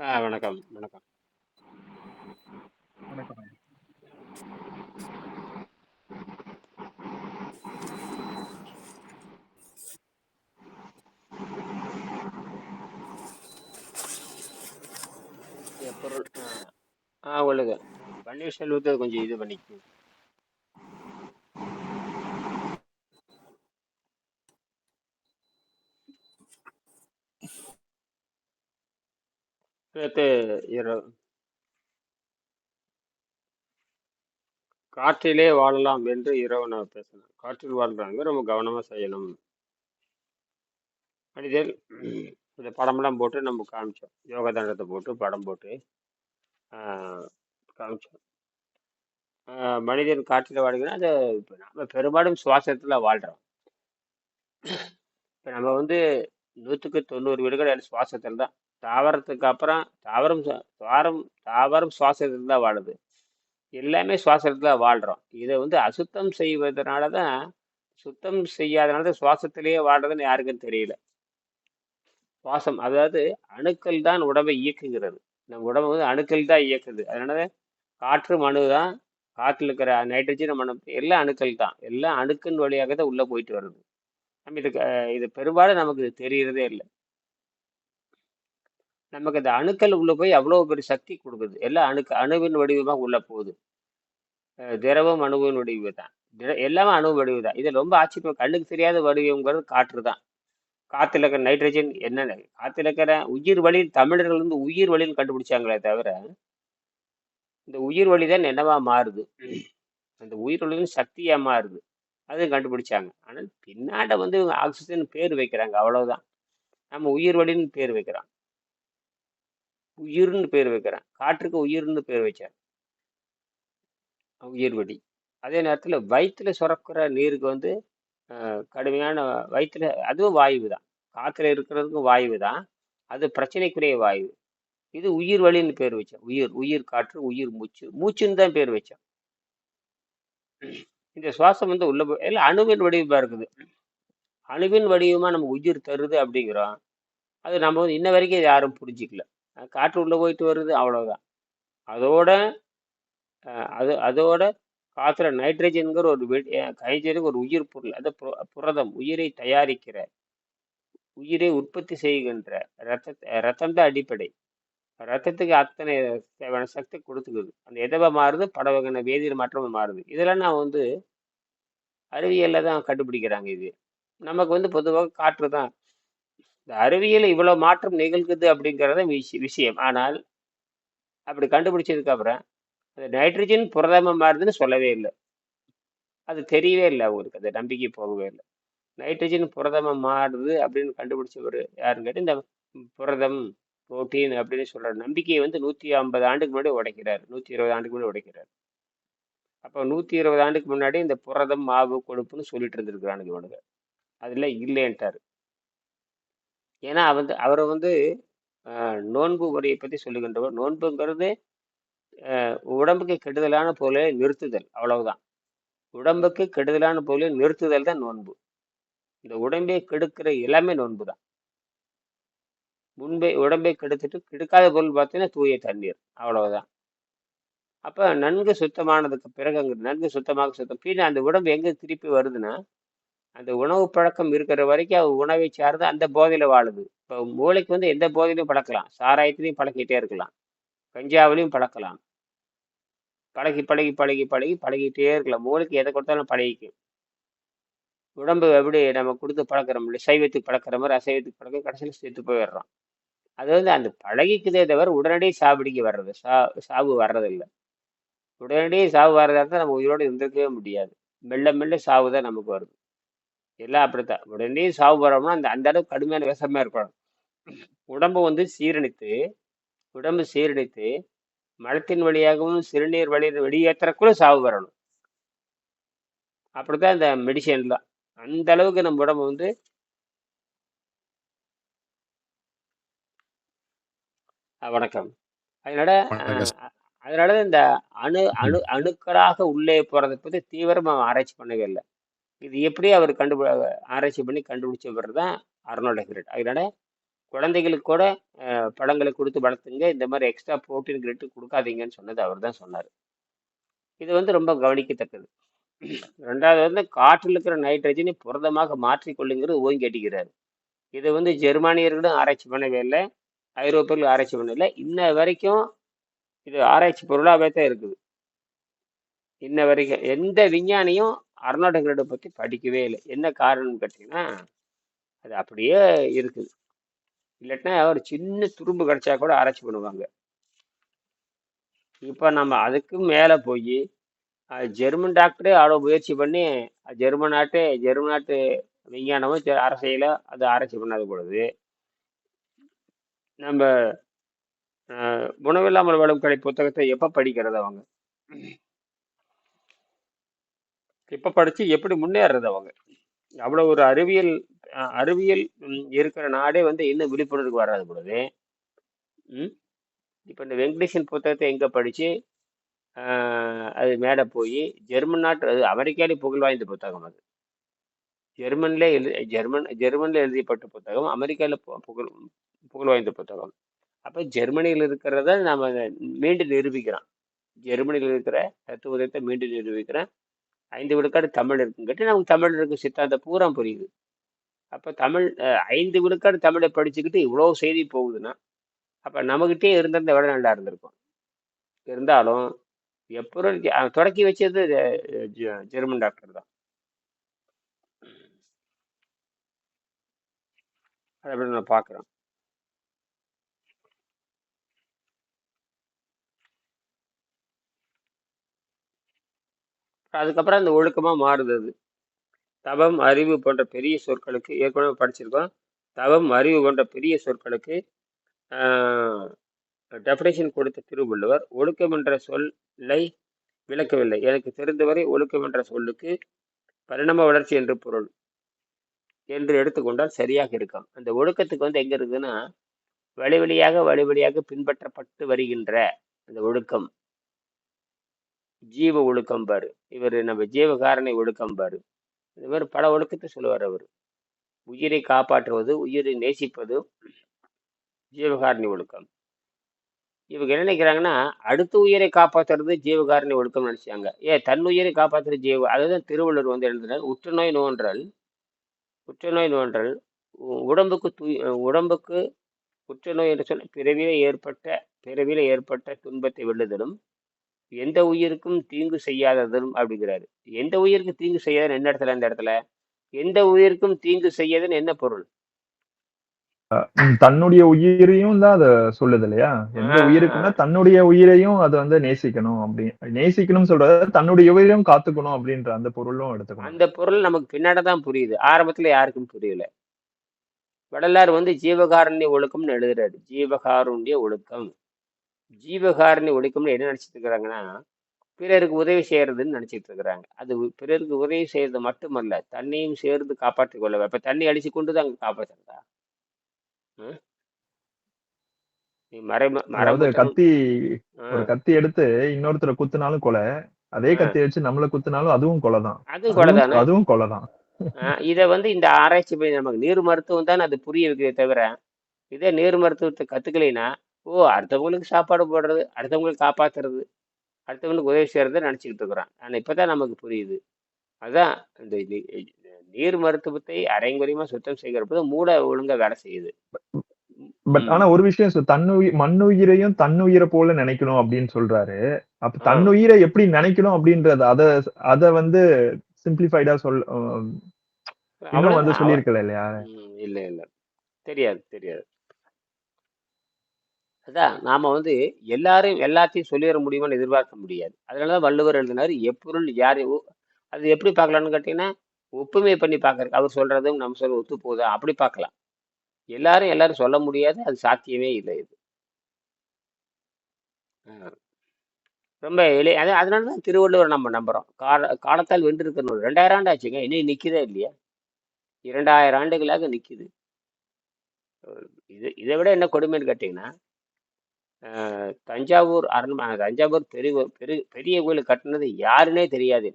ஆ வணக்கம், வணக்கம். வணக்கம். பொருள் ஆ. ஆ சொல்லுங்க. பன்னீர்செல்வத்த கொஞ்சம் இது பண்ணிக்கங்க. நேத்து இரவு காற்றிலே வாழலாம் என்று இரவு நான் பேசினேன். காற்றில் வாழ்றாங்க ரொம்ப கவனமாக செய்யணும். மனிதர் இந்த படமெல்லாம் போட்டு நம்ம காமிச்சோம். யோக தண்டத்தை போட்டு படம் போட்டு காமிச்சோம். மனிதன் காற்றில் வாழ்கிறான். அது இப்போ நம்ம பெரும்பாலும் சுவாசத்தில் வாழ்கிறோம் இப்போ நம்ம வந்து நூற்றுக்கு தொண்ணூறு வீடுகள் சுவாசத்தில் தான் தாவரத்துக்கு அப்புறம் தாவரம் தாவரம் தாவரம் சுவாசத்தில் தான் வாழுது. எல்லாமே சுவாசத்தில் தான் வாழ்கிறோம் இதை வந்து அசுத்தம் செய்வதனால தான் சுத்தம் செய்யாதனால தான் சுவாசத்திலேயே வாழ்றதுன்னு யாருக்கும் தெரியல. சுவாசம் அதாவது அணுக்கள் தான் உடம்பை இயக்குகிறது. நம்ம உடம்பு வந்து அணுக்கள் தான் இயக்குது. அதனால காற்று மணு தான் காற்றில் இருக்கிற நைட்ரஜன் மணு எல்லாம் அணுக்கள் தான். எல்லாம் அணுக்கின் வழியாக தான் உள்ளே போயிட்டு வருது. நம்ம இதுக்கு இது பெரும்பாலும் நமக்கு இது தெரியறதே இல்லை. நமக்கு இந்த அணுக்கள் உள்ள போய் அவ்வளோ பெரிய சக்தி கொடுக்குது. எல்லாம் அணுக்கு அணுவின் வடிவமாக உள்ள போகுது. திரவம் அணுவின் வடிவு தான். எல்லாமே அணு வடிவு தான். இது ரொம்ப ஆச்சரியம். கண்ணுக்கு தெரியாத வடிவங்கிறது காற்று தான். காற்றுல இருக்கிற நைட்ரஜன் என்னென்ன காற்றுல இருக்கிற உயிர் வழியில் தமிழர்கள் வந்து உயிர் வழின்னு கண்டுபிடிச்சாங்களே தவிர இந்த உயிர் வழி தான் என்னவா மாறுது? அந்த உயிர் வழின்னு சக்தியாக மாறுது. அதுவும் கண்டுபிடிச்சாங்க. ஆனால் பின்னாட வந்து இவங்க ஆக்சிஜன் பேர் வைக்கிறாங்க. அவ்வளோதான் நம்ம உயிர் வழின்னு பேர் வைக்கிறோம். உயிர்னு பேர் வைக்கிறேன். காற்றுக்கு உயிர்னு பேர் வச்சார். உயிர் வழி அதே நேரத்தில் வயிற்றுல சுரக்கிற நீருக்கு வந்து அஹ், கடுமையான வயிற்றுல அதுவும் வாயு தான். காற்றுல இருக்கிறதுக்கும் வாயு தான். அது பிரச்சனைக்குரிய வாயு இது உயிர் வழின்னு பேர் வச்சேன் உயிர் உயிர் காற்று உயிர் மூச்சு. மூச்சுன்னு தான் பேர் வச்சோம் இந்த சுவாசம் வந்து உள்ள இல்லை அணுவின் வடிவமாக இருக்குது. அணுவின் வடிவமா நம்ம உயிர் தருது அப்படிங்கிறோம். அது நம்ம வந்து இன்ன வரைக்கும் யாரும் புரிஞ்சிக்கல. காற்று உள்ளே போயிட்டு வருது அவ்வளோதான் அதோட அது அதோட காற்றுல நைட்ரஜன்கிற ஒரு வெடி- ஒரு உயிர் பொருள் அது புர- புரதம் உயிரை தயாரிக்கிற உயிரை உற்பத்தி செய்கின்ற ரத்த ரத்தம் தான் அடிப்படை. ரத்தத்துக்கு அத்தனை தேவையான சக்தி கொடுத்துக்குது. அந்த எதவை மாறுது? பல வகையான வேதியியல் மாற்றம் மாறுது. இதெல்லாம் நான் வந்து அறிவியலில் தான் கண்டுபிடிக்கிறாங்க இது. நமக்கு வந்து பொதுவாக காற்று தான் இந்த அறிவியல் இவ்வளவு மாற்றம் நிகழ்குது அப்படிங்கிறத விஷ- விஷயம். ஆனால் அப்படி கண்டுபிடிச்சதுக்கு அப்புறம் அந்த நைட்ரஜன் புரதமாக மாறுதுன்னு சொல்லவே இல்லை. அது தெரியவே இல்லை அவங்களுக்கு. அந்த நம்பிக்கை போகவே இல்லை. நைட்ரஜன் புரதமாக மாறுது அப்படின்னு கண்டுபிடிச்சவர் யாருன்னு கேட்டு இந்த புரதம் புரோட்டீன் அப்படின்னு சொல்கிற நம்பிக்கையை வந்து நூற்றி ஐம்பது ஆண்டுக்கு முன்னாடி உடைக்கிறார். நூற்றி இருபது ஆண்டுக்கு முன்னாடி உடைக்கிறார். அப்போ நூற்றி இருபது ஆண்டுக்கு முன்னாடி இந்த புரதம் மாவு கொழுப்புன்னு சொல்லிட்டு இருந்திருக்கிறானுங்க இவனுங்க. அதில் இல்லைன்ட்டாரு. ஏன்னா வந்து அவரை வந்து ஆஹ், நோன்பு முறையை பத்தி சொல்லுகின்றவர். நோன்புங்கிறது உடம்புக்கு கெடுதலான பொருளை நிறுத்துதல். அவ்வளவுதான். உடம்புக்கு கெடுதலான பொருளை நிறுத்துதல் தான் நோன்பு. இந்த உடம்பை கெடுக்கிற எல்லாமே நோன்பு தான் முன்பே உடம்பை கெடுத்துட்டு கெடுக்காத பொருள் பார்த்தீங்கன்னா தூய தண்ணீர். அவ்வளவுதான். அப்ப நன்கு சுத்தமானதுக்கு பிறகு அங்கே நன்கு சுத்தமாக சுத்தம். பின்ன அந்த உடம்பு எங்க திருப்பி வருதுன்னா அந்த உணவு பழக்கம் இருக்கிற வரைக்கும் அது உணவை சார்ந்து அந்த போதையில வாழுது. இப்போ மூளைக்கு வந்து எந்த போதையிலையும் பழக்கலாம். சாராயத்திலையும் பழக்கிட்டே இருக்கலாம். கஞ்சாவிலையும் பழக்கலாம். பழகி பழகி பழகி பழகி பழகிட்டே இருக்கலாம். மூளைக்கு எதை கொடுத்தாலும் பழகிக்கும். உடம்பு எப்படி நம்ம கொடுத்து பழக்கிறோம். இல்லை சைவத்துக்கு பழக்கிற மாதிரி அசைவத்துக்கு பழக்க கடைசியில் சேர்த்து போயிடுறோம். அது வந்து அந்த பழகிக்குதே தவிர உடனடியே சாப்பிடிக்கு வர்றது. சா சாவு வர்றதில்லை. உடனடியே சாவு வர்றதா இருந்தால் நம்ம உயிரோடு இருந்திருக்கவே முடியாது. மெல்ல மெல்ல சாவு தான் நமக்கு வருது. எல்லாம் அப்படித்தான். உடனே சாவு வரோம்னா அந்த அந்த அளவுக்கு கடுமையான விஷமா இருக்கணும். உடம்பு வந்து சீரணித்து உடம்பு சீரணித்து மலத்தின் வழியாகவும் சிறுநீர் வழி வெளியேற்றக்குள்ள சாவு வரணும். அப்படித்தான் இந்த மெடிசன்லாம் அந்த அளவுக்கு நம்ம உடம்பு வந்து வணக்கம். அதனால அதனால இந்த அணு அணு அணுக்களாக உள்ளே போறதை பத்தி தீவிரமா ஆராய்ச்சி பண்ணவே இல்லை. இது எப்படி அவர் கண்டுபி ஆராய்ச்சி பண்ணி கண்டுபிடிச்சவர் தான் அர்னால்ட் ஹெக்ரிட் அதனால குழந்தைகளுக்கு கூட படங்களை பழங்களை கொடுத்து வளர்த்துங்க. இந்த மாதிரி எக்ஸ்ட்ரா புரோட்டீன் கிரெட்டு கொடுக்காதீங்கன்னு சொன்னது அவர் தான் சொன்னார். இது வந்து ரொம்ப கவனிக்கத்தக்கது. ரெண்டாவது வந்து காற்றில் இருக்கிற நைட்ரஜனை புரதமாக மாற்றிக்கொள்ளுங்கிறது ஓங்கி அடிக்கிறார். இது வந்து ஜெர்மானியர்களும் ஆராய்ச்சி பண்ணவே இல்லை. ஐரோப்பியர்கள் ஆராய்ச்சி பண்ணல இன்ன வரைக்கும் இது ஆராய்ச்சி பொருளாகவே தான் இருக்குது. இன்ன வரைக்கும் எந்த விஞ்ஞானியும் அர்நாடகரோட பற்றி படிக்கவே இல்லை. என்ன காரணம்னு கேட்டிங்கன்னா அது அப்படியே இருக்குது. இல்லாட்டினா ஒரு சின்ன துரும்பு கிடச்சா கூட ஆராய்ச்சி பண்ணுவாங்க. இப்போ நம்ம அதுக்கு மேலே போய் ஜெர்மன் டாக்டரே அவ்வளோ முயற்சி பண்ணி ஜெர்மன் நாட்டு ஜெர்மன் நாட்டு விஞ்ஞானமும் ஜெ- அரசியலும் அது ஆராய்ச்சி பண்ணாத பொழுது நம்ம உணவில்லாமல் வாழும் கடை புத்தகத்தை எப்போ படிக்கிறது அவங்க? இப்போ படித்து எப்படி முன்னேறது அவங்க? அவ்வளோ ஒரு அறிவியல் அறிவியல் இருக்கிற நாடே வந்து இன்னும் விழிப்புணர்வுக்கு வராது பொழுது இப்போ இந்த வெங்கடேஷன் புத்தகத்தை எங்கே படித்து அது மேலே போய் ஜெர்மன் நாட்டு அது அமெரிக்காலே புகழ் வாய்ந்த புத்தகம் அது. ஜெர்மன்ல எழு ஜெர்மன் ஜெர்மனில் எழுதியப்பட்ட புத்தகம் அமெரிக்காவில் புகழ் புகழ் வாய்ந்த புத்தகம். அப்போ ஜெர்மனியில் இருக்கிறத நம்ம மீண்டும் நிரூபிக்கிறோம். ஜெர்மனியில் இருக்கிற தத்துவத்தை மீண்டும் நிரூபிக்கிறேன் ஐந்து விழுக்காடு தமிழ் இருக்குங்கட்டு நமக்கு தமிழ் இருக்கும் சித்தாந்த பூரா புரியுது. அப்போ தமிழ் ஐந்து விழுக்காடு தமிழை படிச்சுக்கிட்டு இவ்வளோ செய்தி போகுதுன்னா அப்போ நம்மகிட்டே இருந்திருந்த விட நல்லா இருந்திருக்கும்? இருந்தாலும் எப்போ தொடக்கி வச்சது ஜெ- ஜெர்மன் டாக்டர் தான். அதை நான் பார்க்குறோம் அதுக்கப்புறம் அந்த ஒழுக்கமாக மாறுது அது. தவம் அறிவு போன்ற பெரிய சொற்களுக்கு ஏற்கனவே படிச்சிருக்கோம். தவம் அறிவு போன்ற பெரிய சொற்களுக்கு டெஃபினேஷன் கொடுத்த திருவள்ளுவர் ஒழுக்கம் என்ற சொல்லை விளக்கவில்லை. எனக்கு தெரிந்தவரை ஒழுக்கம் என்ற சொல்லுக்கு பரிணாம வளர்ச்சி என்று பொருள் என்று எடுத்துக்கொண்டால் சரியாக இருக்கும். அந்த ஒழுக்கத்துக்கு வந்து எங்கே இருக்குதுன்னா வழி வழியாக வழி வழியாக பின்பற்றப்பட்டு வருகின்ற அந்த ஒழுக்கம். ஜீவ ஒழுக்கம் பாரு. இவர் நம்ம ஜீவகாரணை ஒழுக்கம் பாரு. இவர் மாதிரி பல ஒழுக்கத்தை சொல்லுவார் அவர். உயிரை காப்பாற்றுவது உயிரை நேசிப்பது ஜீவகாரணி ஒழுக்கம். இவங்க என்ன நினைக்கிறாங்கன்னா அடுத்த உயிரை காப்பாற்றுறது ஜீவகாரணி ஒழுக்கம் நினைச்சாங்க. ஏ தன் உயிரை காப்பாற்றுறது ஜீவ அதுதான் திருவள்ளுவர் வந்து எழுதுறார் உற்றுநோய் நோன்றல் உற்றுநோய் நோன்றல் உடம்புக்கு தூய் உடம்புக்கு புற்றுநோய் என்று சொன்ன பிறவியில் ஏற்பட்ட பிறவியில் ஏற்பட்ட துன்பத்தை வெல்லுதலும் எந்த உயிருக்கும் தீங்கு செய்யாததும் அப்படிங்கிறாரு. எந்த உயிருக்கு தீங்கு செய்யாதுன்னு என்ன இடத்துல? அந்த இடத்துல. எந்த உயிருக்கும் தீங்கு செய்யாதுன்னு என்ன பொருள்? தன்னுடைய உயிரையும் தான் அத சொல்லுது இல்லையா? எந்த உயிருக்குன்னா தன்னுடைய உயிரையும் அது வந்து நேசிக்கணும் அப்படி நேசிக்கணும் சொல்றது தன்னுடைய உயிரையும் காத்துக்கணும் அப்படின்ற அந்த பொருளும் எடுத்துக்கணும். அந்த பொருள் நமக்கு பின்னாடி தான் புரியுது. ஆரம்பத்துல யாருக்கும் புரியல. வள்ளலார் வந்து ஜீவகாருண்ய ஒழுக்கம்னு எழுதுறாரு. ஜீவகாருண்ய ஒழுக்கம். ஜீவகாருண்ய ஒழுக்கம்னு என்ன நினைச்சிட்டு இருக்கிறாங்கன்னா பிறருக்கு உதவி செய்யறதுன்னு நினைச்சிட்டு இருக்கிறாங்க அது பிறருக்கு உதவி செய்யறது மட்டுமல்ல தன்னையும் சேர்ந்து காப்பாற்றிக் கொள்ள இப்ப தண்ணி அடிச்சு கொண்டு தான் அங்க காப்பாத்துறதா? ம்? நீ அதாவது மரமுற்றம் கத்தி ஒரு கத்தி எடுத்து இன்னொருத்தரை குத்துனாலும் கொலை. அதே கத்தி வச்சு நம்மள குத்துனாலும் அதுவும் கொலை தான் அதுவும் கொலை தானே அதுவும் கொலை தான் இதை வந்து இந்த ஆராய்ச்சி பண்ணி நமக்கு நீர் மருத்துவம் தான் அது புரிய வைக்கிறதே தவிர இதே நீர் மருத்துவத்தை கத்துக்கலைன்னா ஓ அடுத்தவங்களுக்கு சாப்பாடு போடுறது அடுத்தவங்களுக்கு காப்பாத்துறது அடுத்தவங்களுக்கு உதவி செய்யறதை நினச்சிக்கிட்டு இருக்கிறோம் ஆனால் இப்பதான் நமக்கு புரியுது. அதான் இந்த நீர் மருத்துவத்தை அரைங்குறையமா சுத்தம் செய்கிறப்ப மூளை ஒழுங்கா வேலை செய்யுது. பட் ஆனா ஒரு விஷயம் தன்னுயிர் மண்ணுயிரையும் தன்னுயிரை போல நினைக்கணும் அப்படின்னு சொல்றாரு. அப்ப தன்னுயிரை எப்படி நினைக்கணும் அப்படின்றது அத அத வந்து சிம்பிளிஃபைடா சொல் வந்து சொல்லியிருக்கல இல்லையா? இல்லை இல்லை. தெரியாது தெரியாது. அதான் நாம் வந்து எல்லாரையும் எல்லாத்தையும் சொல்லிட முடியுமான்னு எதிர்பார்க்க முடியாது. அதனால தான் வள்ளுவர் எழுதினார் எப்பொருள் யார் அது எப்படி பார்க்கலாம்னு கேட்டிங்கன்னா ஒப்புமை பண்ணி பார்க்கறது அவர் சொல்கிறதும் நம்ம சொல்ல ஒத்து போகுதா? அப்படி பார்க்கலாம். எல்லாரும் எல்லாரும் சொல்ல முடியாது அது சாத்தியமே இல்லை இது. ரொம்ப எளிய அது அதனால தான் திருவள்ளுவர் நம்ம நம்புகிறோம் கால காலத்தால் வென்றிருக்கிற நூல் ரெண்டாயிரம் ஆண்டு ஆச்சுங்க இன்னும் நிக்குதா இல்லையா? இரண்டாயிரம் ஆண்டுகளாக நிற்கிது இது இதை விட என்ன கொடுமைன்னு கேட்டிங்கன்னா தஞ்சாவூர் அரண்மனை தஞ்சாவூர் பெரிய பெரிய பெரிய கோயில் கட்டினது யாருன்னே தெரியாது.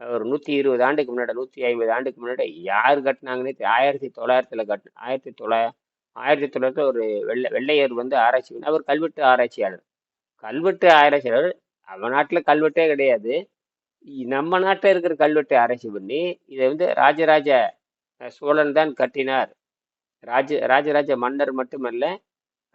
ஒரு நூற்றி இருபது ஆண்டுக்கு முன்னாடி நூற்றி ஐம்பது ஆண்டுக்கு முன்னாடி யார் கட்டினாங்கன்னே ஆயிரத்தி தொள்ளாயிரத்தில் கட்டு ஆயிரத்தி தொள்ளாயிரம் ஆயிரத்தி தொள்ளாயிரத்தி ஒரு வெள்ளை வெள்ளையர் வந்து ஆராய்ச்சி பண்ணி அவர் கல்வெட்டு ஆராய்ச்சியாளர். கல்வெட்டு ஆராய்ச்சியாளர் அவன் நாட்டில் கல்வெட்டே கிடையாது. நம்ம நாட்டில் இருக்கிற கல்வெட்டை ஆராய்ச்சி பண்ணி இதை வந்து ராஜராஜ சோழன் தான் கட்டினார். ராஜ ராஜராஜ மன்னர் மட்டுமல்ல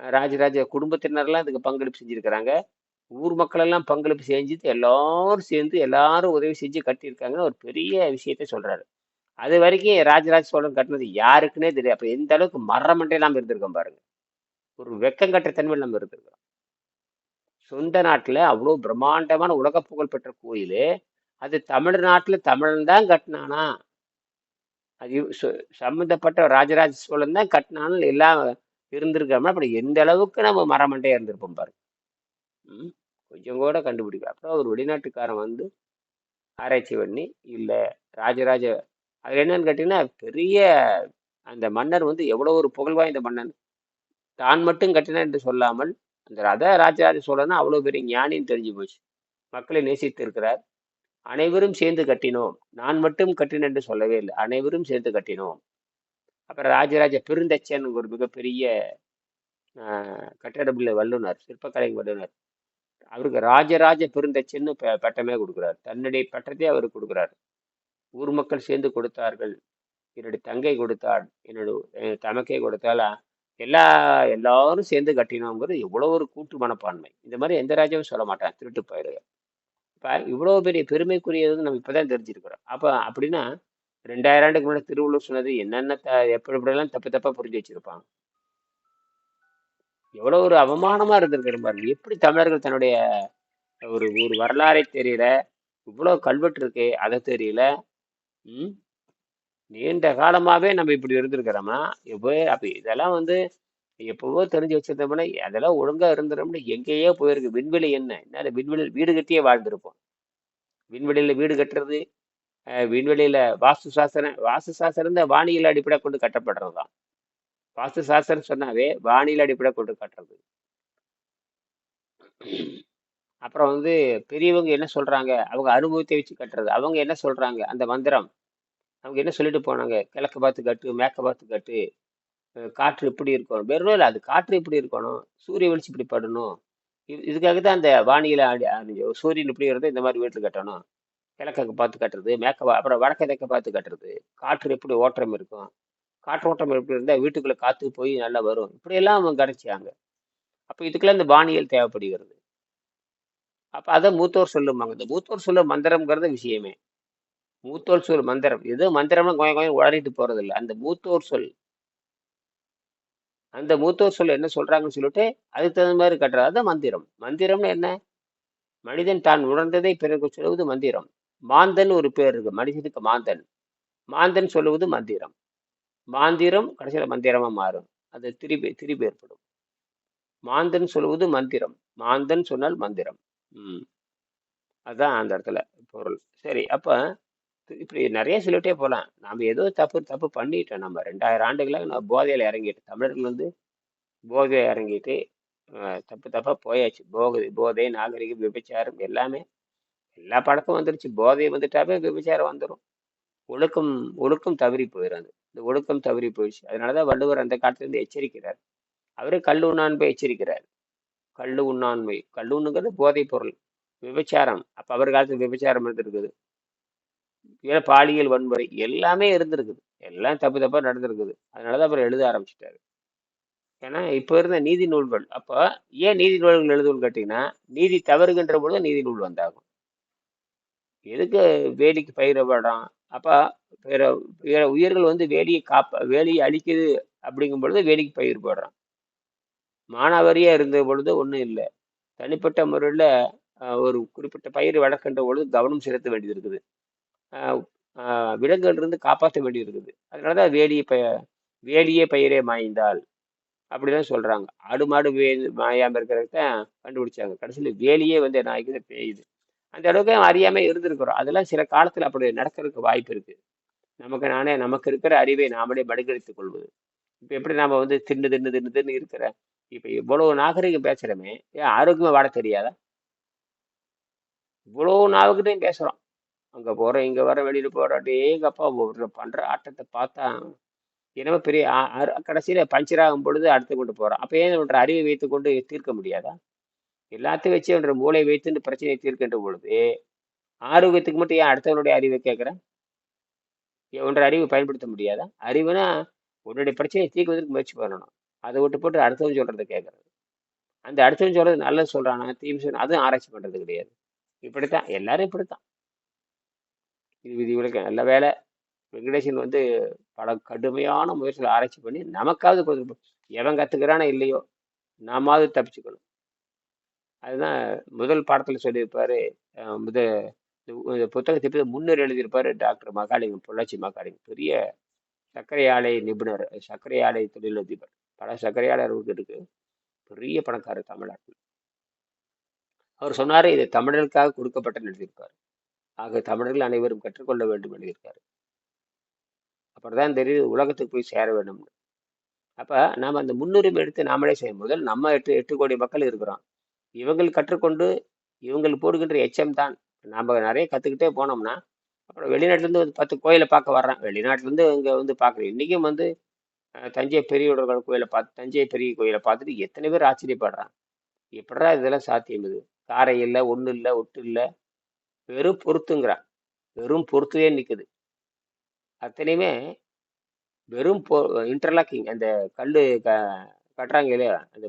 ராஜராஜ குடும்பத்தினர்லாம் இதுக்கு பங்களிப்பு செஞ்சுருக்கிறாங்க. ஊர் மக்களெல்லாம் பங்களிப்பு செஞ்சு எல்லாரும் சேர்ந்து எல்லாரும் உதவி செஞ்சு கட்டியிருக்காங்க ஒரு பெரிய விஷயத்த சொல்கிறாரு அது வரைக்கும் ராஜராஜ சோழன் கட்டினது யாருக்குன்னே தெரியாது. அப்போ எந்த அளவுக்கு மரமண்டே நாம் இருந்திருக்கோம் பாருங்க. ஒரு வெக்கங்கட்ட தன்மை நம்ம இருந்திருக்கிறோம். சொந்த நாட்டில் அவ்வளோ பிரம்மாண்டமான உலக புகழ் பெற்ற கோயில் அது தமிழ்நாட்டில் தமிழன் தான் கட்டினானா? அது சு- சம்பந்தப்பட்ட ராஜராஜ சோழன் தான் கட்டினான்னு எல்லாம் இருந்திருக்காம அப்படி எந்த அளவுக்கு நம்ம மரமண்டே இருந்திருப்போம் பாருங்க ம்? கொஞ்சம் கூட கண்டுபிடிக்கல. அப்புறம் ஒரு வெளிநாட்டுக்காரன் வந்து ஆராய்ச்சி பண்ணி இல்லை ராஜராஜ அதில் என்னன்னு கேட்டிங்கன்னா பெரிய அந்த மன்னர் வந்து எவ்வளோ ஒரு புகழ் வாய்ந்த மன்னன். தான் மட்டும் கட்டினான் என்று சொல்லாமல் அந்த ரத ராஜராஜ சோழன் அவ்வளோ பெரிய ஞானின்னு தெரிஞ்சு போச்சு. மக்களை நேசித்து இருக்கிறார். அனைவரும் சேர்ந்து கட்டினோம். நான் மட்டும் கட்டினேன் என்று சொல்லவே இல்லை. அனைவரும் சேர்ந்து கட்டினோம். அப்புறம் ராஜராஜ பெருந்தச்சன் ஒரு மிகப்பெரிய ஆஹ், கட்டடவியல் வல்லுனர் சிற்பக்கலை வல்லுனர் அவருக்கு ராஜராஜ பெருந்தச்சன்னு ப- பட்டமே கொடுக்குறார். தன்னுடைய பட்டத்தை அவர் கொடுக்குறார். ஊர் மக்கள் சேர்ந்து கொடுத்தார்கள். என்னுடைய தங்கை கொடுத்தாள். என்னோட தமக்கை கொடுத்தாலா எல்லா எல்லாரும் சேர்ந்து கட்டினோங்கிறது எவ்வளோ ஒரு கூட்டு மனப்பான்மை. இந்த மாதிரி எந்த ராஜாவும் சொல்ல மாட்டான். திருட்டு பயிரு இப்போ இவ்வளோ பெரிய பெருமைக்குரியது நம்ம இப்போ தான் தெரிஞ்சிருக்கிறோம். அப்போ அப்படின்னா ரெண்டாயிரம் ஆண்டுக்கு முன்னாடி திருவள்ளுவர் சொன்னது என்னென்ன த எப்படி எப்படியெல்லாம் தப்பு தப்பா புரிஞ்சு வச்சிருப்பாங்க? எவ்வளோ ஒரு அவமானமா இருந்திருக்கிற பாருங்க. எப்படி தமிழர்கள் தன்னுடைய ஒரு ஒரு வரலாறை தெரியல இவ்வளோ கல்வெட்டு இருக்கு அதை தெரியல ம்? நீண்ட காலமாவே நம்ம இப்படி இருந்திருக்கிறோமா? எப்போ அப்ப இதெல்லாம் வந்து எப்பவோ தெரிஞ்சு வச்சிருந்தோம்னா அதெல்லாம் ஒழுங்கா இருந்துட்டோம்னா எங்கேயோ போயிருக்கு. விண்வெளி என்ன? என்ன விண்வெளி வீடு கட்டியே வாழ்ந்திருப்போம். விண்வெளியில வீடு கட்டுறது விண்வெளியில வாஸ்து சாஸ்திரம் வாஸ்து சாஸ்திரம் இந்த வானியல் அடிப்படை கொண்டு கட்டப்படுறது தான். வாஸ்து சாஸ்திரம் சொன்னாவே வானியல் அடிப்படை கொண்டு கட்டுறது. அப்புறம் வந்து பெரியவங்க என்ன சொல்றாங்க? அவங்க அனுபவத்தை வச்சு கட்டுறது. அவங்க என்ன சொல்றாங்க? அந்த மந்திரம். அவங்க என்ன சொல்லிட்டு போனாங்க? கிழக்கு பார்த்து கட்டு மேற்க பார்த்து கட்டு. காற்று இப்படி இருக்கணும். வெறும் இல்லை. அது காற்று இப்படி இருக்கணும். சூரிய வெளிச்சு இப்படி படணும். இது இதுக்காக தான் அந்த வானிலை அடி சூரியன் இப்படி இருந்தால் இந்த மாதிரி வீட்டில் கட்டணும். கிழக்க பார்த்து கட்டுறது மேற்க அப்புறம் வடக்க தெற்க பார்த்து கட்டுறது. காற்று எப்படி ஓட்டம் இருக்கும்? காற்றோட்டம் எப்படி இருந்தால் வீட்டுக்குள்ள காற்று போய் நல்லா வரும். இப்படியெல்லாம் அவங்க கிடைச்சாங்க அப்போ இதுக்கெல்லாம் இந்த பாணியல் தேவைப்படுகிறது. அப்போ அதை மூத்தோர் சொல்லுவாங்க இந்த மூத்தோர் சொல்ல மந்திரம்ங்கிறது விஷயமே. மூத்தோர் சொல் மந்திரம். ஏதோ மந்திரம்னா கொஞ்சம் கொஞ்சம் உளறிட்டு போறது இல்லை அந்த மூத்தோர் சொல். அந்த மூத்தோர் சொல் என்ன சொல்றாங்கன்னு சொல்லிட்டு அதுக்கு தகுந்த மாதிரி கட்டுறது. அதுதான் மந்திரம். மந்திரம்னு என்ன? மனிதன் தான் உணர்ந்ததை பிறகு சொல்வது மந்திரம். மாந்தன் ஒரு பேர் இருக்கு. மனிதனுக்கு மாந்தன். மாந்தன் சொல்லுவது மந்திரம். மாந்திரம் கடைசியில் மந்திரமா மாறும். அது திரிபு திரிபு ஏற்படும். மாந்தன் சொல்லுவது மந்திரம். மாந்தன் சொன்னால் மந்திரம். ம். அதுதான் அந்த இடத்துல பொருள். சரி அப்போ இப்படி நிறைய சொல்லிட்டே போகலாம் நாம் ஏதோ தப்பு தப்பு பண்ணிட்டோம் நம்ம. ரெண்டாயிரம் ஆண்டுகளாக நான் போதையில் இறங்கிட்டு தமிழர்கள் வந்து போதையில் இறங்கிட்டு தப்பு தப்பாக போயாச்சு. போதை போதை நாகரிகம் விபச்சாரம் எல்லாமே எல்லா பழக்கம் வந்துருச்சு. போதை வந்துட்டாவே விபச்சாரம் வந்துடும் ஒழுக்கம் ஒழுக்கம் தவறி போயிடும் அது இந்த ஒழுக்கம் தவறி போயிடுச்சு. அதனாலதான் வள்ளுவர் அந்த காலத்துலேருந்து எச்சரிக்கிறார். அவரே கல் உண்ணான்பை எச்சரிக்கிறார். கல் உண்ணாண்மை. கல்லுண்ணுங்கிறது போதைப் பொருள். விபச்சாரம். அப்போ அவர் காலத்தில் விபச்சாரம் இருந்திருக்குது. ஏன்னா பாலியல் வன்முறை எல்லாமே இருந்திருக்குது. எல்லாம் தப்பு தப்பாக நடந்திருக்குது. அதனால தான் அவர் எழுத ஆரம்பிச்சிட்டாரு. ஏன்னா இப்போ இருந்த நீதி நூல்கள். அப்போ ஏன் நீதி நூல்கள் எழுதுன்னு கேட்டிங்கன்னா நீதி தவறுகின்ற பொழுது நீதி நூல் வந்தாகும். எதுக்கு வேலிக்கு பயிரப்படம் அப்போ பிற பிற உயிர்கள் வந்து வேலியை காப்ப வேலியை அழிக்குது அப்படிங்கும் பொழுது வேலிக்கு பயிர் போடுறான். மானாவரியாக இருந்த பொழுது ஒன்றும் இல்லை. தனிப்பட்ட முறையில் ஒரு குறிப்பிட்ட பயிர் வளர்க்கின்ற பொழுது கவனம் செலுத்த வேண்டியது இருக்குது. விலங்குகள் இருந்து காப்பாற்ற வேண்டியது இருக்குது. அதனால தான் வேலியை பய வேலியே பயிரே மாய்ந்தால் அப்படிதான் சொல்கிறாங்க ஆடு மாடு வே மாயாமல் இருக்கிறத தான் கண்டுபிடிச்சாங்க. கடைசியில் வேலியே வந்து என்ன ஆகிக்குது பெய்யுது அந்த அளவுக்கு அறியாமல் இருந்திருக்கிறோம். அதெல்லாம் சில காலத்தில் அப்படி நடக்கிறதுக்கு வாய்ப்பு இருக்குது நமக்கு நானே நமக்கு இருக்கிற அறிவை நாமளே படுகெடுத்துக் கொள்வது. இப்போ எப்படி நாம் வந்து தின்னு தின்னு தின்னு தின்னு இருக்கிற இப்போ இவ்வளவு நாகரிகம் பேசுகிறோமே ஏன் ஆரோக்கியமாக வாட தெரியாதா? இவ்வளோ நாகரிகம் பேசுகிறோம் அங்கே போகிறோம் இங்கே வர வெளியில் போகிறோம் எங்க அப்பா ஒரு பண்ணுற ஆட்டத்தை பார்த்தா என்னமோ பெரிய அ- அ- பஞ்சர் ஆகும் பொழுது அடுத்து கொண்டு போகிறோம் அப்போ ஏன் ஒன்ற அறிவை வைத்துக்கொண்டு தீர்க்க முடியாதா? எல்லாத்தையும் வச்சு என்ற மூளை வைத்து இந்த பிரச்சனையை தீர்க்கின்ற பொழுது ஆரோக்கியத்துக்கு மட்டும் ஏன் அடுத்தவனுடைய அறிவை கேட்குறேன்? ஒன்ற அறிவை பயன்படுத்த முடியாதா? அறிவுனா உன்னுடைய பிரச்சனையை தீர்க்குவதற்கு முயற்சி பண்ணணும். அதை விட்டு போட்டு அடுத்தவன் சொல்றதை கேட்கறது அந்த அடுத்தவன் சொல்றது நல்லது சொல்கிறானா தீம் சொன்ன அதுவும் ஆராய்ச்சி பண்றது கிடையாது. இப்படித்தான் எல்லாரும் இப்படித்தான். இது விதி விதிவிலக்கு நல்ல வேலை வெங்கடேசன் வந்து பல கடுமையான முயற்சிகளை ஆராய்ச்சி பண்ணி நமக்காவது கொஞ்சம் எவன் கத்துக்கிறானோ இல்லையோ நாமாவது தப்பிச்சுக்கணும். அதுதான் முதல் பாடத்தில் சொல்லியிருப்பார். முத இந்த புத்தகத்தை பற்றி முன்னர் எழுதியிருப்பார் டாக்டர் மகாலிங்கம் பொள்ளாச்சி மகாலிங்கம் பெரிய சர்க்கரை ஆலை நிபுணர் சர்க்கரை ஆலை தொழிலதிபர். பல சர்க்கரை ஆலை இருக்கு. பெரிய பணக்காரர் தமிழ்நாட்டில். அவர் சொன்னார் இது தமிழர்களுக்காக கொடுக்கப்பட்ட எழுதியிருப்பார். ஆக தமிழர்கள் அனைவரும் கற்றுக்கொள்ள வேண்டும் எழுதியிருக்காரு. அப்புறம் தெரியுது உலகத்துக்கு போய் சேர வேண்டும்னு அப்போ நாம் அந்த முன்னுரிமை எடுத்து நாமளே செய்யும். முதல் நம்ம எட்டு எட்டு கோடி மக்கள் இருக்கிறோம். இவங்கள் கற்றுக்கொண்டு இவங்கள் போடுகின்ற எச்சம் தான். நாம் நிறைய கற்றுக்கிட்டே போனோம்னா அப்புறம் வெளிநாட்டிலேருந்து வந்து பத்து கோயிலை பார்க்க வர்றான். வெளிநாட்டிலேருந்து இங்கே வந்து பார்க்குறேன். இன்றைக்கும் வந்து தஞ்சை பெரியவர்கள் கோயிலை பார்த்து தஞ்சை பெரிய கோயிலை பார்த்துட்டு எத்தனை பேர் ஆச்சரியப்படுறான் எப்படா இதெல்லாம் சாத்தியம் இது? காரை இல்லை ஒன்றும் இல்லை ஒட்டு இல்லை. வெறும் பொருத்துங்கிறான் வெறும் பொறுத்துவே நிற்குது அத்தனையுமே வெறும் பொ இன்டர்லாக்கிங் அந்த கல் க கட்டுறாங்க இல்லையா? அந்த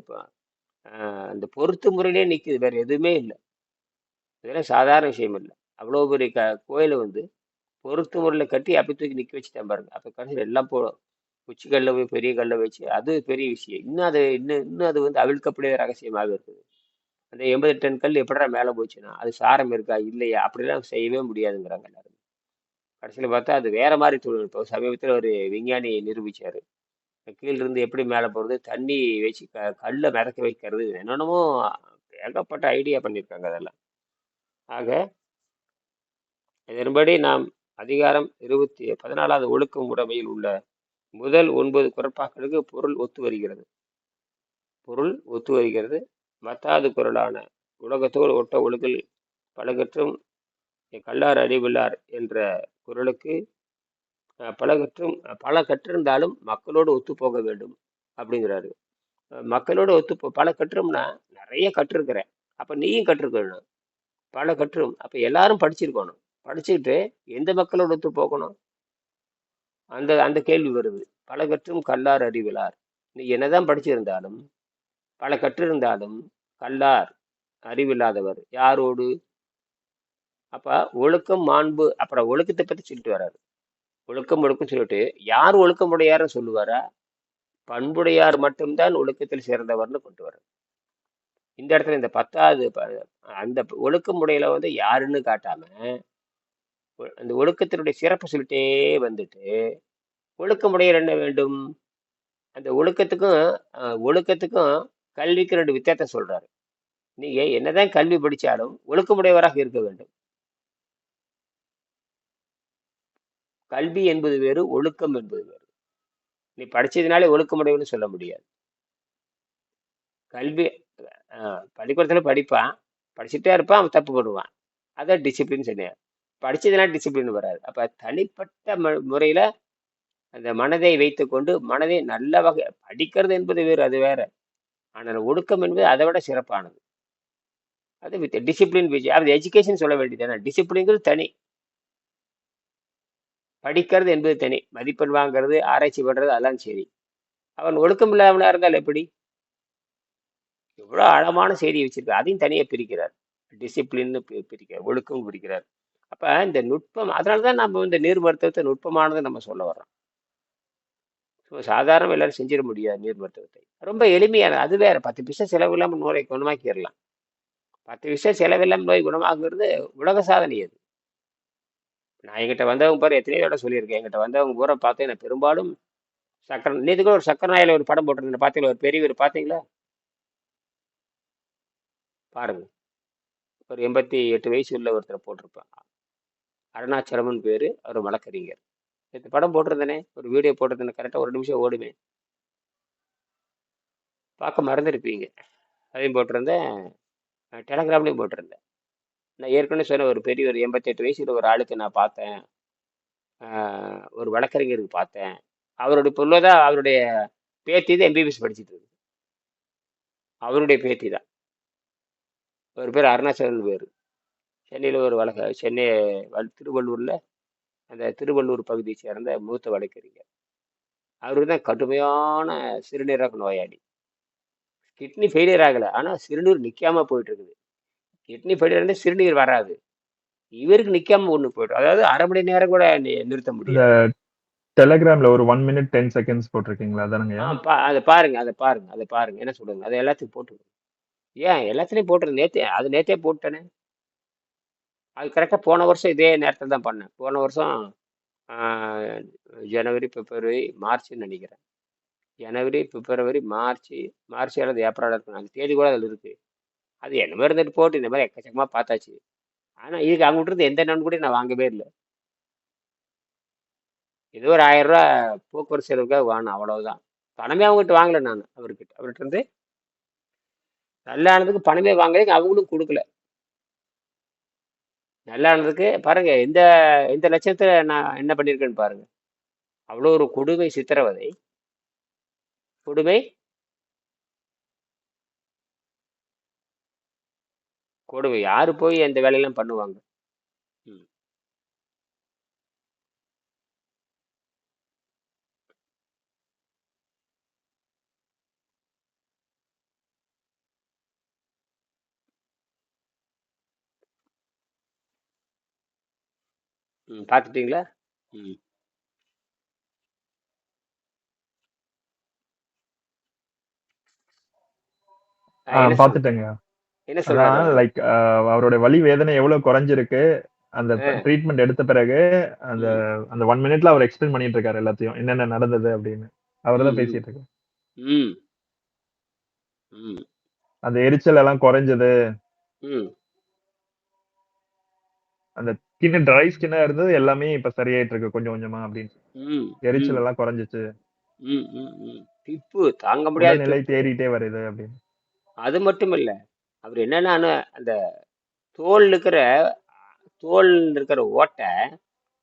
அந்த பொருத்து முறையிலே நிற்கிது வேற எதுவுமே இல்லை. இதெல்லாம் சாதாரண விஷயம் இல்லை. அவ்வளோ பெரிய க கோயிலை வந்து பொருத்து முறையில் கட்டி அப்படி தூக்கி நிற்க வச்சுட்டேன் பாருங்க. அப்போ கடைசியில் எல்லாம் போ உச்சி போய் பெரிய கல்லை வச்சு அது பெரிய விஷயம். இன்னும் அது இன்னும் இன்னும் அது வந்து அவிழ்க்கப்படிய ரகசியமாக இருக்குது. அந்த எண்பது டன் கல் எப்படிடா மேலே போச்சுன்னா அது சாரம் இருக்கா இல்லையா? அப்படிலாம் செய்யவே முடியாதுங்கிறாங்க எல்லாருமே. கடைசியில் பார்த்தா அது வேற மாதிரி தொழில்நுட்பம் சமீபத்தில் ஒரு விஞ்ஞானி நிரூபிச்சார். கீழிருந்து எப்படி மேலே போகிறது தண்ணி வச்சு க கல்லை மிதக்க வைக்கிறது. என்னென்னமோ ஏகப்பட்ட ஐடியா பண்ணியிருக்காங்க அதெல்லாம். ஆக இதன்படி நாம் அதிகாரம் இருபத்தி பதினாலாவது ஒழுக்கம் உடைமையில் உள்ள முதல் ஒன்பது குரட்பாக்களுக்கு பொருள் ஒத்து வருகிறது. பொருள் ஒத்து வருகிறது. மத்தாவது குரலான உலகத்தோடு ஒட்ட ஒழுகல் பலகற்றும் கல்லார் அறிவில்லார் என்ற குரலுக்கு பல கற்றும் பல கற்றிருந்தாலும் மக்களோடு ஒத்து போக வேண்டும் அப்படிங்கிறாரு. மக்களோட மக்களோடு ஒத்து போ பல கற்றும்னா நிறைய கற்றுருக்கிறேன். அப்போ நீயும் கற்றுக்கணும் பல கற்றும். அப்போ எல்லாரும் படிச்சிருக்கணும். படிச்சுக்கிட்டு எந்த மக்களோடு ஒத்து போகணும்? அந்த அந்த கேள்வி வருது. பல கற்றும் கல்லார் அறிவிலார். நீ என்னதான் படிச்சிருந்தாலும் பல கற்றிருந்தாலும் கல்லார் அறிவில்லாதவர். யாரோடு? அப்ப ஒழுக்கம் மாண்பு அப்புறம் ஒழுக்கத்தை பத்தி சொல்லிட்டு வர்றாரு. ஒழுக்கம் ஒழுக்கம் சொல்லிட்டு யார் ஒழுக்கமுடையார்னு சொல்லுவாரா? பண்புடையார் மட்டும்தான் ஒழுக்கத்தில் சிறந்தவர்னு கொண்டு வர இந்த இடத்துல இந்த பத்தாவது ப- அந்த ஒழுக்கமுடையில வந்து யாருன்னு காட்டாம அந்த ஒழுக்கத்தினுடைய சிறப்பு சொல்லிட்டே வந்துட்டு ஒழுக்கமுடையர் என்ன வேண்டும்? அந்த ஒழுக்கத்துக்கும் ஒழுக்கத்துக்கும் கல்விக்கு ரெண்டு வித்தியாசத்தை சொல்றாரு. நீங்க என்னதான் கல்வி படித்தாலும் ஒழுக்கமுடையவராக இருக்க வேண்டும். கல்வி என்பது வேறு ஒழுக்கம் என்பது வேறு. நீ படிச்சதுனாலே ஒழுக்கமுடையவன்னு சொல்ல முடியாது. கல்வி அஹ், பள்ளிக்கூடத்துல படிப்பான் படிச்சுட்டே இருப்பான் அவன் தப்பு பண்ணுவான். அதான் டிசிப்ளின் சொன்னேன். படிச்சதுனால டிசிப்ளின் வராது. அப்ப தனிப்பட்ட ம- முறையில அந்த மனதை வைத்துக்கொண்டு மனதை நல்ல வகை படிக்கிறது என்பது வேறு அது வேற. ஆனால் ஒழுக்கம் என்பது அதை விட சிறப்பானது. அது வித் டிசிப்ளின் விஜய் அது எஜுகேஷன் சொல்ல வேண்டியது டிசிப்ளின்ங்கிறது தனி. படிக்கிறது என்பது தனி. மதிப்பெண் வாங்குறது ஆராய்ச்சி பண்ணுறது அதெல்லாம் சரி. அவன் ஒழுக்கம் இல்லாமலாக இருந்தால் எப்படி? எவ்வளோ ஆழமான செய்தியை வச்சிருக்காரு அதையும் தனியாக பிரிக்கிறார். டிசிப்ளின்னு பிரிக்கிறார். ஒழுக்கம் பிரிக்கிறார். அப்போ இந்த நுட்பம் அதனாலதான் நம்ம இந்த நீர் மருத்துவத்தை நுட்பமானதை நம்ம சொல்ல வர்றோம். ஸோ சாதாரண எல்லாரும் செஞ்சிட முடியாது நீர் மருத்துவத்தை ரொம்ப எளிமையான அது வேற. பத்து பைசா செலவு இல்லாமல் நோயை குணமாக்கிடலாம். பத்து விஷயம் செலவில்லாமல் நோய் குணமாகிறது உலக சாதனை அது. நான் என்கிட்ட வந்தவங்க பாரு எத்தனையோ இடம் சொல்லியிருக்கேன். என்கிட்ட வந்தவங்க பூரா பார்த்து நான் பெரும்பாலும் சக்கரை நேற்று கூட ஒரு சக்கர நாயில் ஒரு படம் போட்டிருந்தேன். பார்த்தீங்களா ஒரு பெரியவர் பார்த்தீங்களா? பாருங்க. ஒரு எண்பத்தி எட்டு வயசு உள்ள ஒருத்தர் போட்டிருப்பான் அருணாச்சலமன் பேர் அவர் வழக்கறிஞர். நேற்று படம் போட்டிருந்தேனே ஒரு வீடியோ போட்டிருந்தேன் கரெக்டாக ஒரு நிமிஷம் ஓடுமே. பார்க்க மறந்துருப்பீங்க. அதையும் போட்டிருந்தேன். டெலகிராம்லேயும் போட்டிருந்தேன். நான் ஏற்கனவே சொன்ன ஒரு பெரிய ஒரு எண்பத்தெட்டு வயசுல ஒரு ஆளுக்கு நான் பார்த்தேன். ஒரு வழக்கறிஞருக்கு பார்த்தேன். அவருடைய பொருளை தான் அவருடைய பேத்தி தான் எம்பிபிஎஸ் படிச்சுட்டு இருக்கு. அவருடைய பேத்தி தான். ஒரு பேர் அருணாச்சலம் பேர் சென்னையில் ஒரு வழக்க சென்னை திருவள்ளூரில் அந்த திருவள்ளூர் பகுதியை சேர்ந்த மூத்த வழக்கறிஞர். அவரு தான் கடுமையான சிறுநீரக நோயாளி. கிட்னி ஃபெயிலியர் ஆகலை. ஆனால் சிறுநீர் நிற்காம போயிட்டு இருக்குது. கிட்னி ஃபெயிலியர் இருந்தால் சிறுநீர் வராது. இவருக்கு நிற்காம ஒன்று போயிடும். அதாவது அரை மணி நேரம் கூட நிறுத்த முடியாது. டெலகிராம்ல ஒரு ஒன் மினிட் டென் செகண்ட்ஸ் போட்டிருக்கீங்களா? பா அதை பாருங்க அதை பாருங்க அதை பாருங்க. என்ன சொல்லுங்க அதை எல்லாத்தையும் போட்டு ஏன்? எல்லாத்துலேயும் போட்டுரு நேத்தே அது நேத்தே போட்டேனே. அது கரெக்டாக போன வருஷம் இதே நேரத்தில் தான் பண்ணேன். போன வருஷம் ஜனவரி பிப்ரவரி மார்ச்னு நினைக்கிறேன். ஜனவரி பிப்ரவரி மார்ச் மார்ச் அல்லது ஏப்ரல் இருக்கும் அந்த தேதி கூட அதில் இருக்குது அது என்ன மாதிரி இருந்துட்டு போட்டு இந்த மாதிரி எக்கச்சக்கமாக பார்த்தாச்சு. ஆனால் இதுக்கு அவங்ககிட்ட இருந்து எந்த நன் கூட நான் வாங்கவே இல்லை. ஏதோ ஒரு ஆயிரம் ரூபா போக்குவரத்து செலவுக்காக வாங்கினேன் அவ்வளவுதான். பணமே அவங்ககிட்ட வாங்கல நான் அவர்கிட்ட. அவர்கிட்ட இருந்து நல்லானதுக்கு பணமே வாங்கல அவங்களும் கொடுக்கல. நல்லானதுக்கு பாருங்க எந்த எந்த லட்சத்தில் நான் என்ன பண்ணியிருக்கேன்னு பாருங்க. அவ்வளோ ஒரு கொடுமை சித்திரவதை. கொடுமை கொடுமை. யாரு போய் அந்த வேலையெல்லாம் பண்ணுவாங்க? ம். பார்த்துட்டீங்களா ம். ஆ என்ன சொல் பாத்துட்டேங்க என்ன சொல்றாரு? அதான் அவரு லைக் அவரோட வலி வேதனை எவ்வளவு குறைஞ்சிருக்கு அந்த ட்ரீட்மெண்ட் எடுத்த பிறகு அந்த அந்த ஒன் மினிட்ல அவர் எக்ஸ்பிளைன் பண்ணிட்டு இருக்காரு எல்லாத்தையும் என்னென்ன நடந்தது அப்படின்னு. அவர் தான் பேசிட்டு இருக்காரு அந்த எரிச்சல் எல்லாம் குறைஞ்சது. அந்த ஸ்கின் ட்ரை ஸ்கின்னா இருந்தது எல்லாமே இப்ப சரியாயிட்டு இருக்கு கொஞ்சம் கொஞ்சமா அப்படின்னு. எரிச்சல் எல்லாம் குறைஞ்சிச்சு. திப்பு தாங்க முடியாத. திப்பு தேறிட்டே வருது அப்படின்னு. அது மட்டும் இல்ல. அவர் என்னென்னா அந்த தோல் இருக்கிற தோல் இருக்கிற ஓட்டை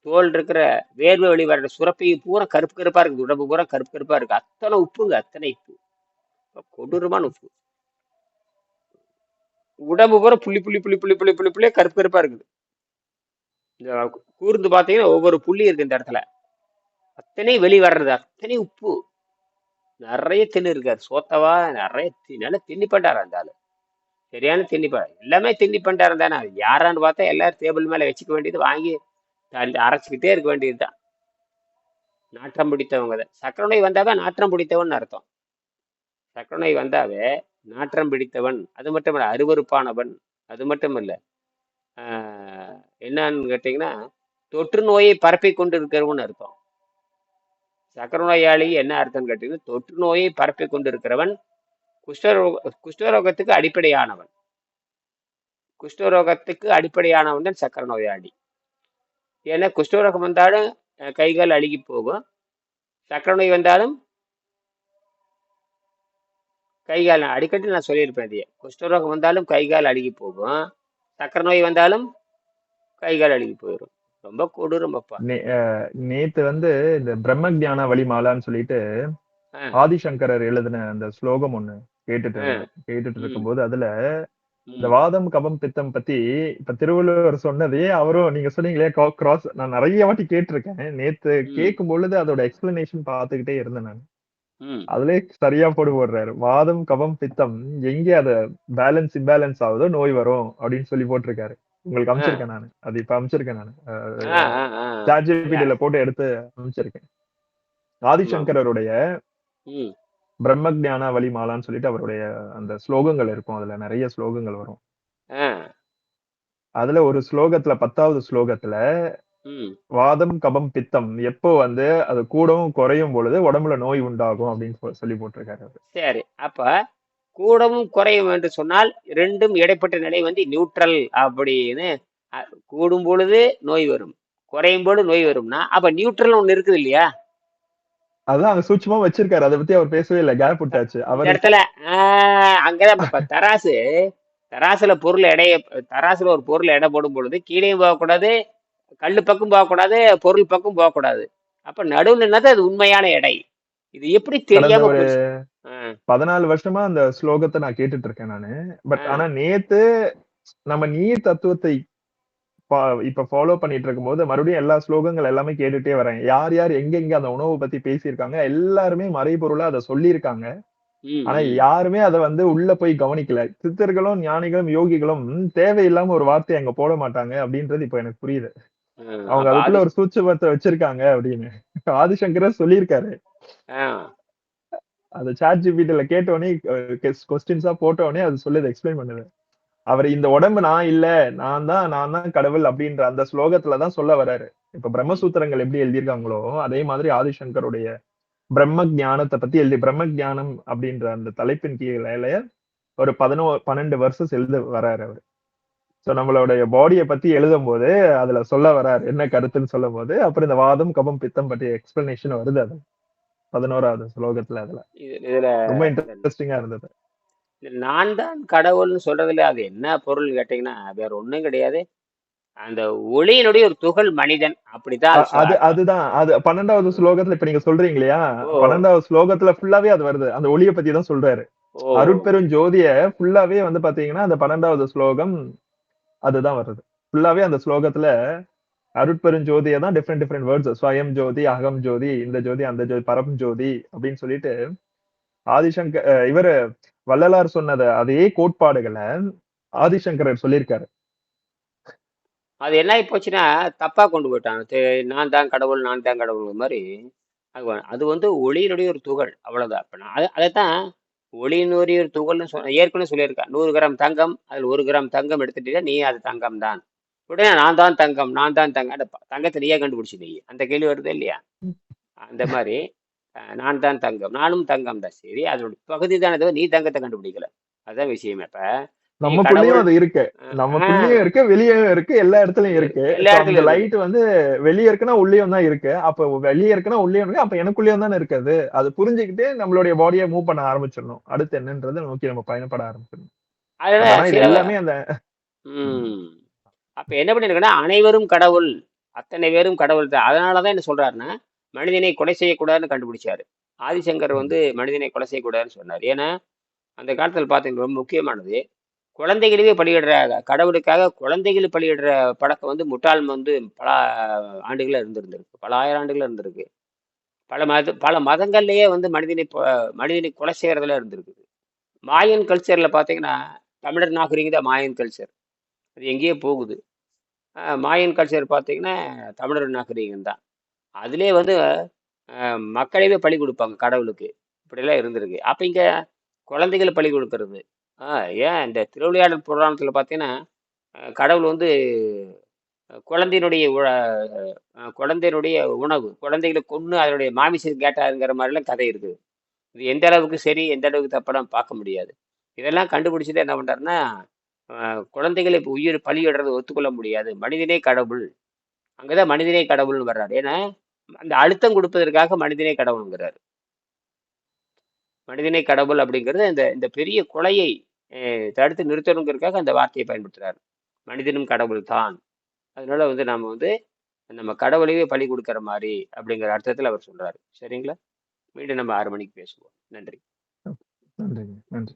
தோல் இருக்கிற வேர்வை வர்ற சுரப்பையும் பூரா கருப்பு கருப்பாக இருக்குது. உடம்பு பூரா கருப்பு கருப்பாக இருக்கு அத்தனை உப்புங்க அத்தனை உப்பு. கொடூரமான உப்பு. உடம்பு பூரா புள்ளி புள்ளி புள்ளி புள்ளி புள்ளி புள்ளி புள்ளியே கருப்பு கருப்பாக இருக்குது. இந்த கூர்ந்து பார்த்தீங்கன்னா ஒவ்வொரு புள்ளி இருக்கு இந்த இடத்துல. அத்தனை வெளி வர்றது அத்தனை உப்பு. நிறைய தின்னு இருக்காரு. சோத்தவா நிறைய தி- நல்லா தின்னி பண்ணிட்டாரு அந்த ஆளு. சரியான திண்டிப்பா. எல்லாமே திண்டி பண்ணிட்டாரு தானே யாரான்னு பார்த்தா எல்லாரும் டேபிள் மேலே வச்சுக்க வேண்டியது வாங்கி அரைச்சிக்கிட்டே இருக்க வேண்டியதுதான் நாற்றம் பிடித்தவங்க தான். சக்கரை நோய் வந்தாவே நாற்றம் பிடித்தவன் அர்த்தம். சக்கரை நோய் வந்தாவே நாற்றம் பிடித்தவன். அது மட்டும் இல்லை அருவருப்பானவன். அது மட்டும் இல்லை. என்னன்னு கேட்டிங்கன்னா தொற்று நோயை பரப்பி கொண்டு இருக்கிறவன் அர்த்தம். சக்கரை நோயாளி என்ன அர்த்தம் கேட்டீங்கன்னா தொற்று நோயை பரப்பி கொண்டு இருக்கிறவன் குஷ்டரோக குஷ்டரோகத்துக்கு அடிப்படையானவன். குஷ்டரோகத்துக்கு அடிப்படையானவன் தான் சக்கர நோயாளி ஏன்னா குஷ்டரோகம் வந்தாலும் கைகள் கை கால் அழுகி போகும். சக்கரை நோய் வந்தாலும் கை கால் அடிக்கடி நான் சொல்லியிருப்பேன் இதையே. குஷ்டரோகம் வந்தாலும் கை கால் அழுகி போகும். சக்கரை நோய் வந்தாலும் கை கால் அழுகி போயிடும். ரொம்ப கொடூரம் அப்பா நேத்து வந்து இந்த பிரம்ம ஞான வழிமாலான்னு சொல்லிட்டு ஆதிசங்கரர் எழுதின அந்த ஸ்லோகம் ஒண்ணு கேட்டுட்டு கேட்டுட்டு இருக்கும்போது அதுல இந்த வாதம் கபம் பித்தம் பத்தி இப்ப திருவள்ளுவர் சொன்னதே அவரும் நீங்க சொன்னீங்களே கிராஸ் நான் நிறைய வாட்டி கேட்டிருக்கேன். நேத்து கேட்கும் பொழுது அதோட எக்ஸ்பிளனேஷன் பார்த்துக்கிட்டே இருந்தேன் நான். அதுலயே சரியா போடு போடுறாரு. வாதம் கபம் பித்தம் எங்கே அத பேலன்ஸ் இம்பேலன்ஸ் ஆகுதோ நோய் வரும் அப்படின்னு சொல்லி போட்டிருக்காரு. உங்களுக்கு ஆ, அனுப்பிச்சிருக்கேன் நான். அது இப்ப அனுப்பிச்சிருக்கேன் நான். ஜிபிடில போட்டு எடுத்து அனுப்பிச்சிருக்கேன் ஆமா ஆதிசங்கரருடைய பிரம்ம ஞான வழிமாலான்னு சொல்லிட்டு அவருடைய அந்த ஸ்லோகங்கள் இருக்கும். அதுல நிறைய ஸ்லோகங்கள் வரும். அதுல ஒரு ஸ்லோகத்துல பத்தாவது ஸ்லோகத்துல வாதம் கபம் பித்தம் எப்போ வந்து அது கூடவும் குறையும் பொழுது உடம்புல நோய் உண்டாகும் அப்படின்னு சொல்லி போட்டிருக்காரு. சரி அப்ப கூடவும் குறையும் என்று சொன்னால் ரெண்டும் இடைப்பட்ட நிலை வந்து நியூட்ரல் அப்படின்னு கூடும் பொழுது நோய் வரும். குறையும் பொழுது நோய் வரும்னா அப்ப நியூட்ரல் ஒண்ணு இருக்குது இல்லையா? அதான் சூட்சமா வச்சிருக்காரு. அதை பத்தி அவர் பேசவே இல்லை. கேப் விட்டாச்சு. அவர் இடத்துல அங்கதான் தராசு தராசுல பொருள் எடைய தராசுல ஒரு பொருள் எடை போடும் பொழுது கீழேயும் போகக்கூடாது கல்லு பக்கம் போகக்கூடாது பொருள் பக்கம் போகக்கூடாது. அப்ப நடுவுல என்னது? அது உண்மையான எடை. இது எப்படி தெரியாம பதினாலு வருஷமா அந்த ஸ்லோகத்தை நான் கேட்டுட்டு இருக்கேன் நானு. பட் ஆனா நேத்து நம்ம நீர் தத்துவத்தை இப்ப ஃபாலோ பண்ணிட்டு இருக்கும்போது மறுபடியும் எல்லா ஸ்லோகங்கள் எல்லாமே கேட்டுட்டே வரேன் யார் யார் எங்க எங்க அந்த உணவை பத்தி பேசியிருக்காங்க எல்லாருமே மறைபொருளா அதை சொல்லியிருக்காங்க. ஆனா. யாருமே அதை வந்து உள்ள போய் கவனிக்கல. சித்தர்களும் ஞானிகளும் யோகிகளும் தேவையில்லாம ஒரு வார்த்தை அங்க போட மாட்டாங்க அப்படின்றது இப்ப எனக்கு புரியுது. அவங்க அதுக்குள்ள அது ஒரு சூட்சுமத்தை வச்சிருக்காங்க அப்படின்னு. ஆதிசங்கரர் சொல்லியிருக்காரு. அது சாட் ஜிபிடில கேட்டோடனே கொஸ்டின்ஸா போட்டோடனே அது சொல்லுது எக்ஸ்பிளைன் பண்ணுது. அவர் இந்த உடம்பு நான் இல்ல நான் தான் நான் தான் கடவுள் அப்படின்ற அந்த ஸ்லோகத்துல தான் சொல்ல வராரு. இப்ப பிரம்மசூத்திரங்கள் எப்படி எழுதியிருக்காங்களோ அதே மாதிரி ஆதிசங்கருடைய பிரம்ம ஞானத்தை பத்தி எழுதி பிரம்ம ஞானம் அப்படின்ற அந்த தலைப்பின் கீழே ஒரு பதினோ பன்னெண்டு வருஷம் எழுத வராரு அவர். சோ நம்மளுடைய பாடியை பத்தி எழுதும் போது அதுல சொல்ல வராரு என்ன கருத்துன்னு சொல்லும் போது அப்புறம் இந்த வாதம் கபம் பித்தம் பற்றிய எக்ஸ்பிளனேஷன் வருது அது பதினோராவது ஸ்லோகத்துல அதுல. ரொம்ப இன்ட்ரெஸ்டிங்கா இருந்தது. நான் தான் கடவுள்னு சொல்றதுல அது என்ன பொருள் கேட்டீங்கன்னா வேற ஒண்ணும் கிடையாது. அந்த ஒளியினுடைய ஒரு துகள் மனிதன் அப்படிதான் அது அதுதான். அது பன்னெண்டாவது ஸ்லோகத்துல இப்ப நீங்க சொல்றீங்க இல்லையா? பன்னெண்டாவது ஸ்லோகத்துல ஃபுல்லாவே அது வருது. அந்த ஒளியை பத்தி தான் சொல்றாரு. அருட்பெரும் ஜோதிய ஃபுல்லாவே வந்து பாத்தீங்கன்னா அந்த பன்னெண்டாவது ஸ்லோகம் அதுதான் வருது. ஃபுல்லாவே அந்த ஸ்லோகத்துல அருட்பெரும் ஜோதியை தான் டிஃப்ரெண்ட் டிஃப்ரெண்ட் வேர்ட்ஸ் ஸ்வயம் ஜோதி அகம் ஜோதி இந்த ஜோதி அந்த ஜோதி பரம் ஜோதி அப்படின்னு சொல்லிட்டு ஆதிசங்கர் இவரு வள்ளலார் சொன்னத அதே கோட்பாடுகளை ஆதிசங்கரர் சொல்லியிருக்காரு. அது என்ன போச்சுன்னா தப்பா கொண்டு போயிட்டாங்க. தே- நான் தான் கடவுள் நான் தான் கடவுள் மாதிரி. அது வந்து ஒளியினுடைய ஒரு துகள் அவ்வளவுதான். இப்ப நான் அதை ஒளியினுடைய ஒரு துகள்னு சொன்ன ஏற்கனவே சொல்லியிருக்கேன் நூறு கிராம் தங்கம் அதில் ஒரு கிராம் தங்கம் எடுத்துட்டீங்கன்னா நீ அது தங்கம் தான். உடனே நான் தான் தங்கம் நான் தான் தங்கம். தங்கத்தை நீயே கண்டுபிடிச்சி நீ அந்த கேள்வி வருது இல்லையா? அந்த மாதிரி. நான் தான் தங்கம். நானும் தங்கம் தான் சரி அதோட பகுதி தானே தவிர நீ தங்கத்தை கண்டுபிடிக்கல. அதுதான் விஷயம். இப்ப நமக்குள்ளேயும் அது இருக்கு. நமக்குள்ளேயும் இருக்கு வெளியும் இருக்கு எல்லா இடத்துலயும் இருக்கு. அந்த லைட் வந்து வெளியே இருக்குன்னா உள்ளேயும் தான் இருக்கு. அப்ப வெளியே இருக்குன்னா உள்ளேயும் இருக்கு அப்ப எனக்குள்ளேயும் தானே இருக்குது அது. புரிஞ்சுக்கிட்டு நம்மளுடைய பாடியை மூவ் பண்ண ஆரம்பிச்சிடணும். அடுத்து என்னன்றதை நோக்கி நம்ம பயணப்பட ஆரம்பிச்சிடணும். எல்லாமே அந்த அப்ப என்ன பண்ணிருக்கேன்னா அனைவரும் கடவுள். அத்தனை பேரும் கடவுள் தான் அதனாலதான் என்ன சொல்றாருன்னா மனிதனை கொலை செய்யக்கூடாதுன்னு கண்டுபிடிச்சாரு. ஆதிசங்கர் வந்து மனிதனை கொலை செய்யக்கூடாதுன்னு சொன்னார். ஏன்னா அந்த காலத்தில் பார்த்தீங்கன்னா ரொம்ப முக்கியமானது. குழந்தைகளவே பலியிடுற கடவுளுக்காக குழந்தைகள் பலியிடுற பழக்கம் வந்து முட்டாள் வந்து பல ஆண்டுகளில் இருந்திருந்திருக்கு. பல ஆயிரம் ஆண்டுகளா இருந்திருக்கு. பல மத பல மதங்கள்லேயே வந்து மனிதனை மனிதனை கொலை செய்கிறதுல இருந்திருக்குது மாயன் கல்ச்சரில் பார்த்தீங்கன்னா தமிழர் நாகரிகம் தான் மாயன் கல்ச்சர் அது எங்கேயோ போகுது. மாயன் கல்ச்சர் பார்த்தீங்கன்னா தமிழர் நாகரிகம் தான். அதிலே வந்து அஹ், மக்களையே கொடுப்பாங்க கடவுளுக்கு. இப்படிலாம் இருந்திருக்கு. அப்போ இங்கே குழந்தைகளை பழி கொடுக்கறது. ஆ ஏன் இந்த திருவிளையாடல் புராணத்தில் பார்த்தீங்கன்னா கடவுள் வந்து குழந்தையினுடைய உழ- குழந்தையினுடைய உணவு குழந்தைகளை கொன்று அதனுடைய மாமிசம் கேட்டாருங்கிற மாதிரிலாம் கதை இருக்குது. இது எந்த அளவுக்கு சரி எந்த அளவுக்கு தப்பெல்லாம் பார்க்க முடியாது. இதெல்லாம் கண்டுபிடிச்சிட்டு என்ன பண்ணுறாருன்னா குழந்தைகளை இப்போ உயிர் பலியிடுறது ஒத்துக்கொள்ள முடியாது. மனிதனே கடவுள். அங்கதான் மனிதனே கடவுள்னு வர்றாரு ஏன்னா அந்த அழுத்தம் கொடுப்பதற்காக மனிதனே கடவுளுங்கிறாரு. மனிதனே கடவுள் அப்படிங்கிறது இந்த இந்த பெரிய கொலையை தடுத்து நிறுத்தணுங்கிறதுக்காக அந்த வார்த்தையை பயன்படுத்துறாரு. மனிதனும் கடவுள் தான். அதனால வந்து நாம வந்து நம்ம கடவுளையே பழி கொடுக்கிற மாதிரி அப்படிங்கிற அர்த்தத்தில் அவர் சொல்றாரு. சரிங்களா? மீண்டும் நம்ம ஆறு மணிக்கு பேசுவோம். நன்றி. நன்றி நன்றி.